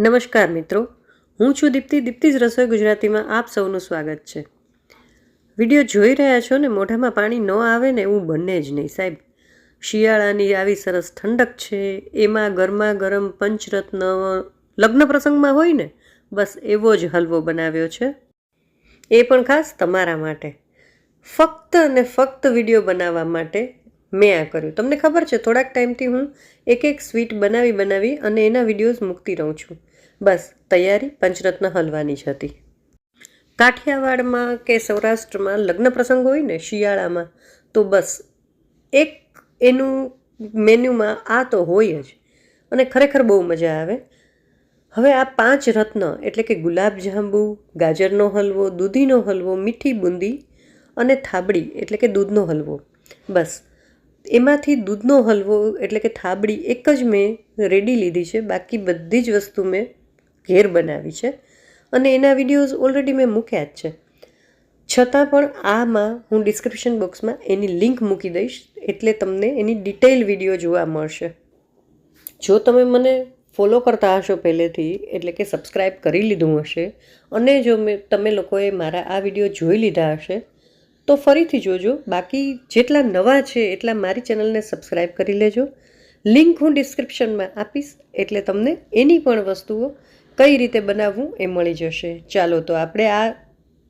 નમસ્કાર મિત્રો, હું છું દીપ્તિ. દીપ્તિજ રસોઈ ગુજરાતીમાં આપ સૌનું સ્વાગત છે. વીડિયો જોઈ રહ્યા છો ને, મોઢામાં પાણી ન આવે ને એવું બને જ નહીં સાહેબ. શિયાળાની આવી સરસ ઠંડક છે, એમાં ગરમા ગરમ પંચરત્ન લગ્ન પ્રસંગમાં હોય ને, બસ એવો જ હલવો બનાવ્યો છે. એ પણ ખાસ તમારા માટે. ફક્ત અને ફક્ત વીડિયો બનાવવા માટે મેં આ કર્યું. તમને ખબર છે, થોડાક ટાઈમથી હું એક એક સ્વીટ બનાવી બનાવી અને એના વિડીયોઝ મૂકતી રહું છું. બસ, તૈયારી પંચરત્ન હલવાની જ હતી. કાઠિયાવાડમાં કે સૌરાષ્ટ્રમાં લગ્ન પ્રસંગ હોય ને, શિયાળામાં, તો બસ, એક એનું મેન્યુમાં આ તો હોય જ. અને ખરેખર બહુ મજા આવે. હવે આ પાંચ રત્ન, એટલે કે ગુલાબ જાંબુ, ગાજરનો હલવો, દૂધીનો હલવો, મીઠી બુંદી અને થાબડી, એટલે કે દૂધનો હલવો. બસ એમાંથી દૂધનો હલવો એટલે કે થાબડી એક જ મેં રેડી લીધી છે. બાકી બધી જ વસ્તુ મેં ઘેર બનાવી છે અને એના વિડીયોઝ ઓલરેડી મેં મૂક્યા જ છે. છતાં પણ આમાં હું ડિસ્ક્રિપ્શન બોક્સમાં એની લિંક મૂકી દઈશ એટલે તમને એની ડિટેલ વીડિયો જોવા મળશે. જો તમે મને ફોલો કરતા હશો પહેલેથી એટલે કે સબસ્ક્રાઈબ કરી લીધું હશે અને જો મેં, તમે લોકોએ મારા આ વીડિયો જોઈ લીધા હશે તો ફરીથી જોજો, બાકી જેટલા નવા છે એટલા મારી ચેનલને સબસ્ક્રાઈબ કરી લેજો. લિંક હું ડિસ્ક્રિપ્શનમાં આપીશ, એટલે તમને એની પણ વસ્તુઓ કઈ રીતે બનાવવું એ મળી જશે. ચાલો તો આપણે આ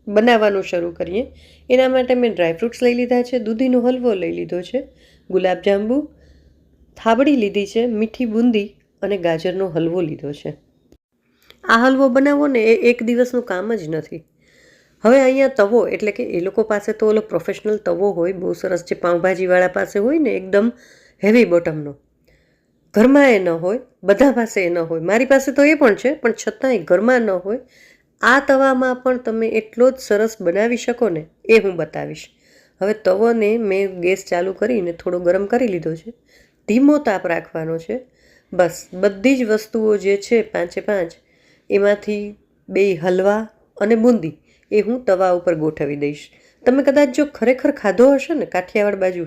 બનાવવાનું શરૂ કરીએ. એના માટે મેં ડ્રાયફ્રૂટ્સ લઈ લીધા છે, દૂધીનો હલવો લઈ લીધો છે, ગુલાબજાંબુ થાબડી લીધી છે, મીઠી બુંદી અને ગાજરનો હલવો લીધો છે. આ હલવો બનાવવો ને એ એક દિવસનું કામ જ નથી. હવે અહીંયા તવો, એટલે કે એ લોકો પાસે તો ઓલો પ્રોફેશનલ તવો હોય, બહુ સરસ જે પાઉંભાજીવાળા પાસે હોય ને, એકદમ હેવી બોટમનો ઘરમાં એ ન હોય, બધા પાસે એ ન હોય. મારી પાસે તો એ પણ છે, પણ છતાંય ઘરમાં ન હોય. આ તવામાં પણ તમે એટલો જ સરસ બનાવી શકો ને, એ હું બતાવીશ. હવે તવોને મેં ગેસ ચાલુ કરીને થોડો ગરમ કરી લીધો છે. ધીમો તાપ રાખવાનો છે. બસ, બધી જ વસ્તુઓ જે છે પાંચે પાંચ, એમાંથી બે હલવા અને બુંદી. એ હું તવા ઉપર ગોઠવી દઈશ. તમે કદાચ જો ખરેખર ખાધો હશે ને કાઠિયાવાડ બાજુ,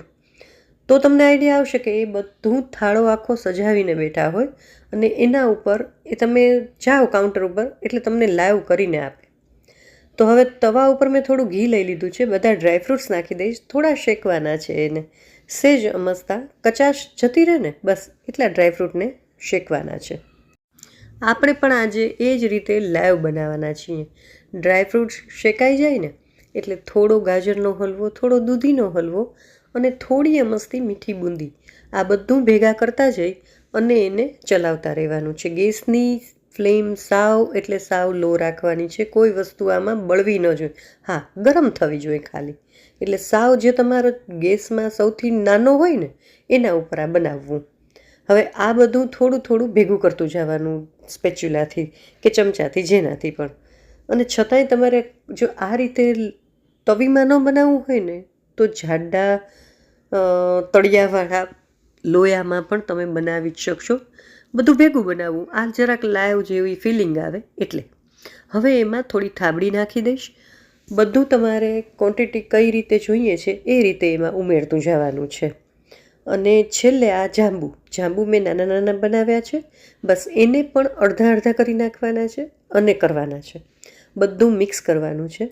તો તમને આઈડિયા આવશે કે એ બધું થાળો આખો સજાવીને બેઠા હોય અને એના ઉપર એ તમે જાઓ કાઉન્ટર ઉપર એટલે તમને લાઈવ કરીને આપે. તો હવે તવા ઉપર મેં થોડું ઘી લઈ લીધું છે, બધા ડ્રાયફ્રૂટ્સ નાખી દઈશ, થોડા શેકવાના છે એને. સેજ, અમસ્તા, કચાશ જતી રહે ને, બસ એટલા ડ્રાયફ્રૂટને શેકવાના છે. આપણે પણ આજે એ જ રીતે લાઈવ બનાવવાના છીએ. ડ્રાયફ્રૂટ શેકાઈ જાય ને, એટલે થોડો ગાજરનો હલવો, થોડો દૂધીનો હલવો અને થોડી અમસ્તી મીઠી બુંદી. આ બધું ભેગા કરતા જઈ અને એને ચલાવતા રહેવાનું છે. ગેસની ફ્લેમ સાવ એટલે સાવ લો રાખવાની છે. કોઈ વસ્તુ આમાં બળવી ન જોઈએ. હા, ગરમ થવી જોઈએ ખાલી. એટલે સાવ જે તમારો ગેસમાં સૌથી નાનો હોય ને, એના ઉપર આ બનાવવું. હવે આ બધું થોડું થોડું ભેગું કરતું જવાનું સ્પેચ્યુલાથી કે ચમચાથી, જેનાથી પણ. અને છતાંય તમારે જો આ રીતે તવીમાં ન બનાવવું હોય ને, તો જાડા તળિયાવાળા લોયામાં પણ તમે બનાવી જ શકશો. બધું ભેગું બનાવવું. આ જરાક લાઈવ જેવી ફિલિંગ આવે, એટલે. હવે એમાં થોડી થાબડી નાખી દઈશ. બધું તમારે ક્વોન્ટિટી કઈ રીતે જોઈએ છે, એ રીતે એમાં ઉમેરતું જવાનું છે. અને છેલ્લે આ જાંબુ. જાંબુ મેં નાના નાના બનાવ્યા છે. બસ એને પણ અડધા અડધા કરી નાખવાના છે અને કરવાના છે. બધું મિક્સ કરવાનું છે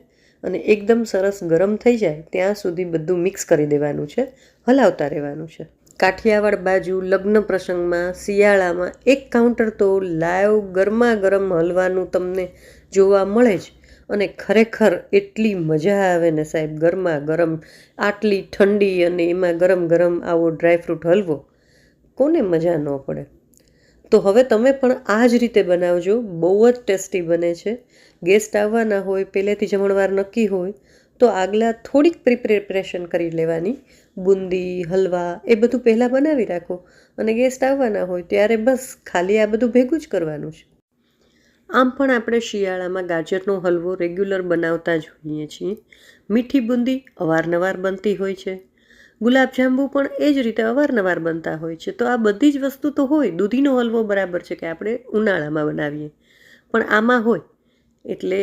અને એકદમ સરસ ગરમ થઈ જાય ત્યાં સુધી બધું મિક્સ કરી દેવાનું છે, હલાવતા રહેવાનું છે. કાઠિયાવાડ બાજુ લગ્ન પ્રસંગમાં શિયાળામાં એક કાઉન્ટર તો લાઈવ ગરમા ગરમ હલવાનું તમને જોવા મળે જ અને ખરેખર એટલી મજા આવે ને સાહેબ ગરમા ગરમ આટલી ઠંડી અને એમાં ગરમ ગરમ આવો ડ્રાયફ્રૂટ હલવો, કોને મજા ન પડે? તો હવે તમે પણ આ જ રીતે બનાવજો. બહુ જ ટેસ્ટી બને છે. ગેસ્ટ આવવાના હોય, પહેલેથી જમણવાર નક્કી હોય, તો આગલા થોડીક પ્રિપરેશન કરી લેવાની. બુંદી, હલવા, એ બધું પહેલાં બનાવી રાખો. અને ગેસ્ટ આવવાના હોય, ત્યારે બસ ખાલી આ બધું ભેગું જ કરવાનું છે. આમ પણ આપણે શિયાળામાં ગાજરનો હલવો રેગ્યુલર બનાવતા જ હોઈએ છીએ. મીઠી બુંદી અવારનવાર બનતી હોય છે. ગુલાબજાંબુ પણ એ જ રીતે અવારનવાર બનતા હોય છે. તો આ બધી જ વસ્તુ તો હોય, દૂધીનો હલવો બરાબર છે કે આપણે ઉનાળામાં બનાવીએ. પણ આમાં હોય. એટલે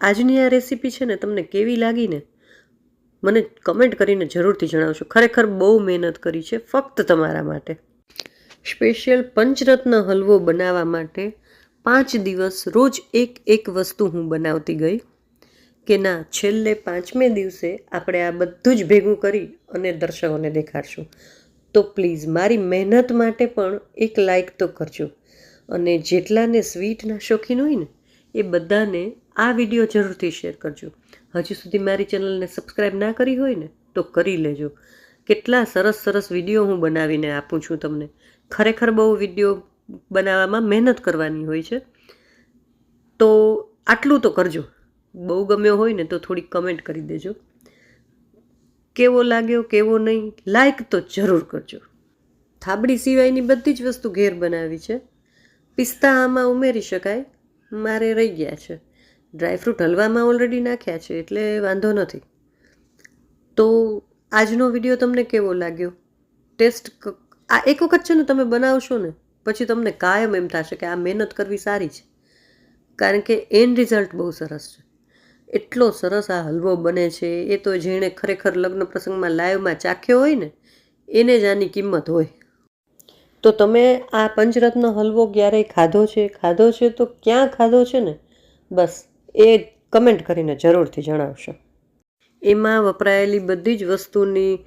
આજની આ રેસીપી છે ને તમને કેવી લાગીને મને કમેન્ટ કરીને જરૂરથી જણાવશો. ખરેખર બહુ મહેનત કરી છે ફક્ત તમારા માટે. સ્પેશિયલ પંચરત્ન હલવો બનાવવા માટે પાંચ દિવસ રોજ એક એક વસ્તુ હું બનાવતી ગઈ. કે ના, છેલ્લે પાંચમે દિવસે આપણે આ બધું જ ભેગું કરી અને દર્શકોને દેખાડશું. તો પ્લીઝ, મારી મહેનત માટે પણ એક લાઈક તો કરજો. અને જેટલાને સ્વીટના શોખીન હોય ને, એ બધાને આ વીડિયો જરૂરથી શેર કરજો. હજુ સુધી મારી ચેનલને સબસ્ક્રાઈબ ના કરી હોય ને, તો કરી લેજો. કેટલા સરસ સરસ વીડિયો હું બનાવીને આપું છું તમને. ખરેખર બહુ વીડિયો બનાવવામાં મહેનત કરવાની હોય છે. તો આટલું તો કરજો. બહુ ગમ્યો હોય ને તો થોડી કમેન્ટ કરી દેજો. કેવો લાગ્યો, કેવો નહીં લાઈક તો જરૂર કરજો. થાબડી સિવાયની બધી જ વસ્તુ ઘેર બનાવી છે. પિસ્તા આમાં ઉમેરી શકાય, મારે રહી ગયા છે. ડ્રાયફ્રૂટ હલવામાં ઓલરેડી નાખ્યા છે, એટલે વાંધો નથી. તો આજનો વીડિયો તમને કેવો લાગ્યો? ટેસ્ટ આ એક વખત છે ને તમે બનાવશો ને, પછી તમને કાયમ એમ થશે કે આ મહેનત કરવી સારી છે. કારણ કે એન્ડ રિઝલ્ટ બહુ સરસ છે. એટલો સરસ આ હલવો બને છે, એ તો જેણે ખરેખર લગ્ન પ્રસંગમાં લાઈવમાં ચાખ્યો હોય ને, એને જ આની કિંમત હોય. તો તમે આ પંચરત્ન હલવો ક્યારેય ખાધો છે? ખાધો છે તો ક્યાં ખાધો છે ને? બસ, એ કમેન્ટ કરીને જરૂરથી જણાવશો. એમાં વપરાયેલી બધી જ વસ્તુની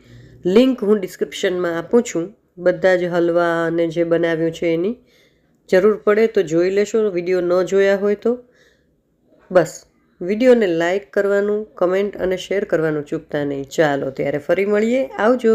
લિંક હું ડિસ્ક્રિપ્શનમાં આપું છું. બધા જ હલવા અને જે બનાવ્યું છે એની જરૂર પડે તો જોઈ લેશો, વીડિયો ન જોયા હોય તો. બસ. વિડીયોને લાઇક કરવાનું કમેન્ટ અને શેર કરવાનું ચૂકતા નહીં. ચાલો ત્યારે ફરી મળીએ. આવજો.